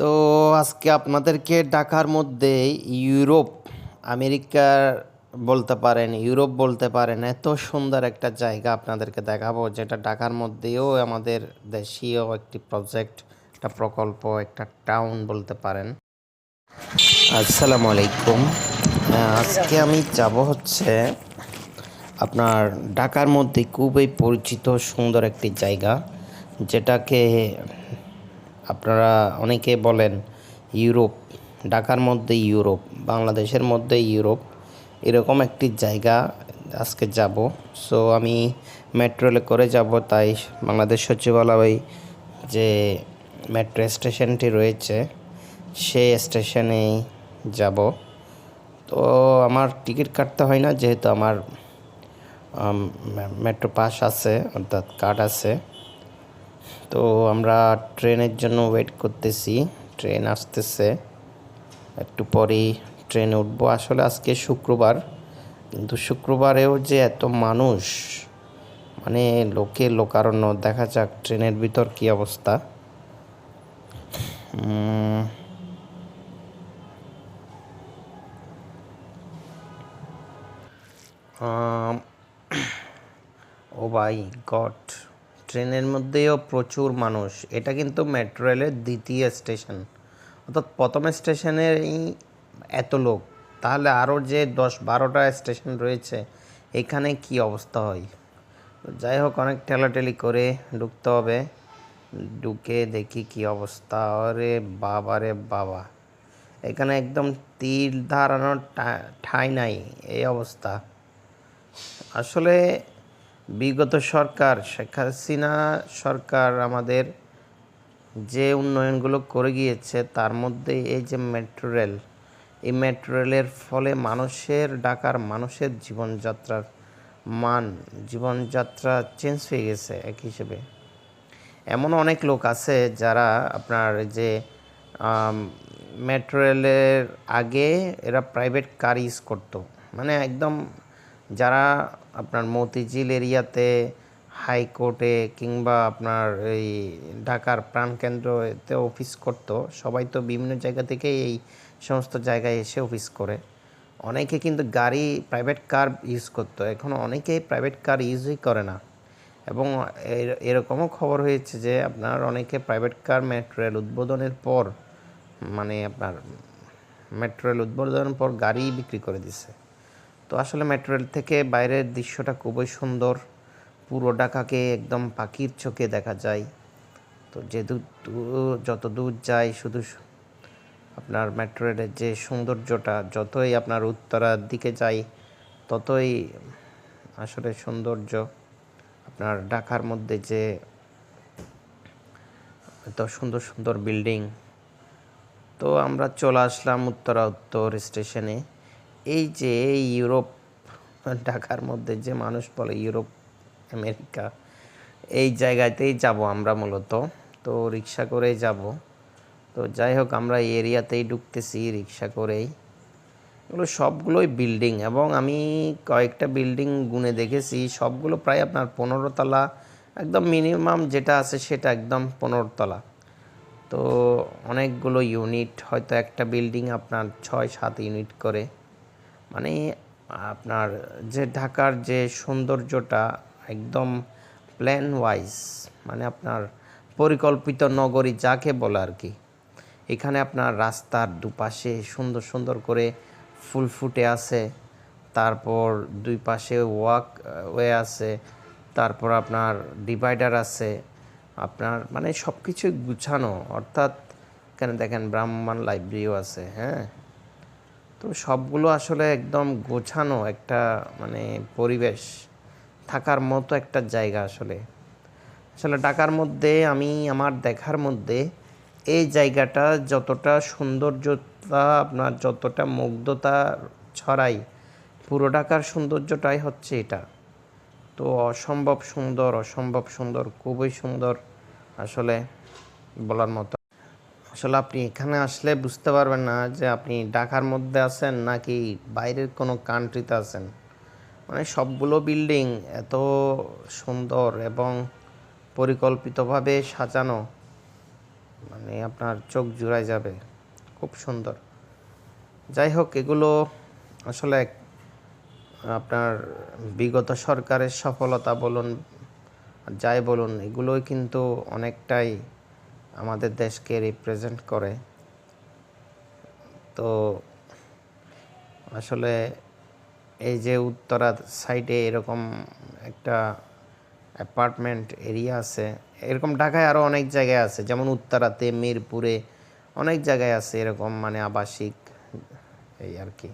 তো আজকে আপনাদেরকে ঢাকার মধ্যে ইউরোপ, আমেরিকার বলতে পারেন, ইউরোপ বলতে পারেন, এত সুন্দর একটা জায়গা আপনাদেরকে দেখাবো, যেটা ঢাকার মধ্যেও আমাদের দেশীয় একটি প্রজেক্ট একটা প্রকল্প, একটা টাউন বলতে পারেন। আসসালামু আলাইকুম আজকে আমি যাব হচ্ছে আপনার ঢাকার মধ্যে খুবই পরিচিত সুন্দর একটি জায়গা, যেটাকে আপনারা অনেকে বলেন ইউরোপ, ঢাকার মধ্যে ইউরোপ, বাংলাদেশের মধ্যে ইউরোপ, এরকম একটি জায়গা আজকে যাব। সো আমি মেট্রো রেলে করে যাব, তাই বাংলাদেশ সচিবালয় যে মেট্রো স্টেশনটি রয়েছে, সেই স্টেশনেই যাব। তো, আমার টিকিট কাটতে হয় না, যেহেতু আমার মেট্রো পাস আছে, অর্থাৎ কার্ড আছে। তো আমরা ট্রেনের জন্য ওয়েট করতেছি। ট্রেন আসতেছে। একটু পরেই ট্রেনে উঠবো। আসলে আজকে শুক্রবার, কিন্তু শুক্রবারেও যে এত মানুষ মানে লোকে লোকারণ্য, দেখা যাক ট্রেনের ভিতর কি অবস্থা। ও ভাই গড। ট্রেনের মধ্যেও প্রচুর মানুষ। এটা কিন্তু মেট্রো রেলের দ্বিতীয় স্টেশন। অর্থাৎ প্রথম স্টেশনেই এত লোক। তাহলে আরও যে দশ বারোটা স্টেশন রয়েছে, এখানে কি অবস্থা হয়? যাই হোক, অনেক ঠেলাঠেলি করে ঢুকতে হবে। ঢুকে দেখি কি অবস্থা। আরে বাবা রে বাবা। এখানে একদম তীর ধারানোর ঠাঁই নাই। এই অবস্থা। আসলে বিগত সরকার, শেখ হাসিনা সরকার আমাদের যে উন্নয়নগুলো করে গিয়েছে, তার মধ্যে এই যে মেট্রো রেল, এই মেট্রো রেলের ফলে মানুষের ডাকার, মানুষের জীবনযাত্রার মান, জীবনযাত্রা চেঞ্জ হয়ে গেছে এক হিসেবে। এমন অনেক লোক আছে যারা আপনার যে মেট্রো রেলের আগে এরা প্রাইভেট কার ইউজ করতো। মানে একদম যারা আপনার মতিঝিল এরিয়াতে হাইকোর্টে কিংবা আপনার এই ঢাকার প্রাণকেন্দ্রতে অফিস করতো, সবাই তো বিভিন্ন জায়গা থেকে এই সমস্ত জায়গায় এসে অফিস করে। অনেকে কিন্তু গাড়ি প্রাইভেট কার ইউজ করতো। এখন অনেকেই প্রাইভেট কার ইউজই করে না। এবং এর- এরকমও খবর হয়েছে যে আপনার অনেকে প্রাইভেট কার মেট্রো রেল উদ্বোধনের পর মানে আপনার মেট্রো রেল উদ্বোধনের পর গাড়ি বিক্রি করে দিছে। তো আসলে মেট্রো রেল থেকে বাইরের দৃশ্যটা খুবই সুন্দর। পুরো ঢাকাকে একদম পাখির চোখে দেখা যায়। তো যে যত দূর যায় শুধু আপনার মেট্রো রেলের যে সৌন্দর্যটা, যতই আপনার উত্তরার দিকে যাই, ততই আসলে সৌন্দর্য আপনার ঢাকার মধ্যে যে এত সুন্দর সুন্দর বিল্ডিং তো আমরা চলে আসলাম উত্তরা উত্তর স্টেশনে এই যে ইউরোপ, ঢাকার মধ্যে যে মানুষ বলে ইউরোপ, আমেরিকা, এই জায়গাতেই যাব আমরা মূলত। তো রিক্সা করেই যাব। তো যাই হোক, আমরা এই এরিয়াতেই ঢুকতেছি রিক্সা করেই। এগুলো সবগুলোই বিল্ডিং এবং আমি কয়েকটা বিল্ডিং গুনে দেখেছি। সবগুলো প্রায় আপনার পনেরো তলা, একদম মিনিমাম যেটা আছে সেটা একদম পনেরো তলা। তো অনেকগুলো ইউনিট, হয়তো একটা বিল্ডিং আপনার ছয় সাত ইউনিট করে। মানে আপনার যে ঢাকার যে সৌন্দর্যটা একদম প্ল্যান ওয়াইজ মানে আপনার পরিকল্পিত নগরী যাকে বলে আর কি, এখানে আপনার রাস্তার দুপাশে সুন্দর সুন্দর করে ফুল ফুটে আছে, তারপর দুই পাশে ওয়াক ওয়ে আছে, তারপর আপনার ডিভাইডার আছে, আপনার মানে সব কিছুই গুছানো, অর্থাৎ এখানে দেখেন ব্রাহ্মণ লাইব্রেরিও আছে হ্যাঁ? তো সবগুলো আসলে একদম গোছানো একটা মানে পরিবেশ, থাকার মতো একটা জায়গা আসলে। আসলে ঢাকার মধ্যে আমি, আমার দেখার মধ্যে এই জায়গাটা যতটা সৌন্দর্যতা, আপনার যতটা মুগ্ধতা ছড়াই পুরো ঢাকার সৌন্দর্যটাই হচ্ছে এটা। তো অসম্ভব সুন্দর অসম্ভব সুন্দর, খুবই সুন্দর আসলে বলার মতো। আসলে আপনি এখানে আসলে বুঝতে পারবেন না যে আপনি ঢাকার মধ্যে আছেন নাকি বাইরের কোনো কান্ট্রিতে আছেন। মানে সবগুলো বিল্ডিং এত সুন্দর এবং পরিকল্পিতভাবে সাজানো মানে আপনার চোখ জুড়ায় যাবে। খুব সুন্দর। যাই হোক, এগুলো আসলে আপনার বিগত সরকারের সফলতা বলুন, যাই বলুন, এগুলোই কিন্তু অনেকটাই আমাদের দেশকে রিপ্রেজেন্ট করে। তো আসলে এই যে উত্তরা সাইডে এরকম একটা অ্যাপার্টমেন্ট এরিয়া আছে, এরকম ঢাকায় আরও অনেক জায়গায় আছে, যেমন উত্তরাতে, মিরপুরে অনেক জায়গায় আছে এরকম মানে আবাসিক এই আর কি।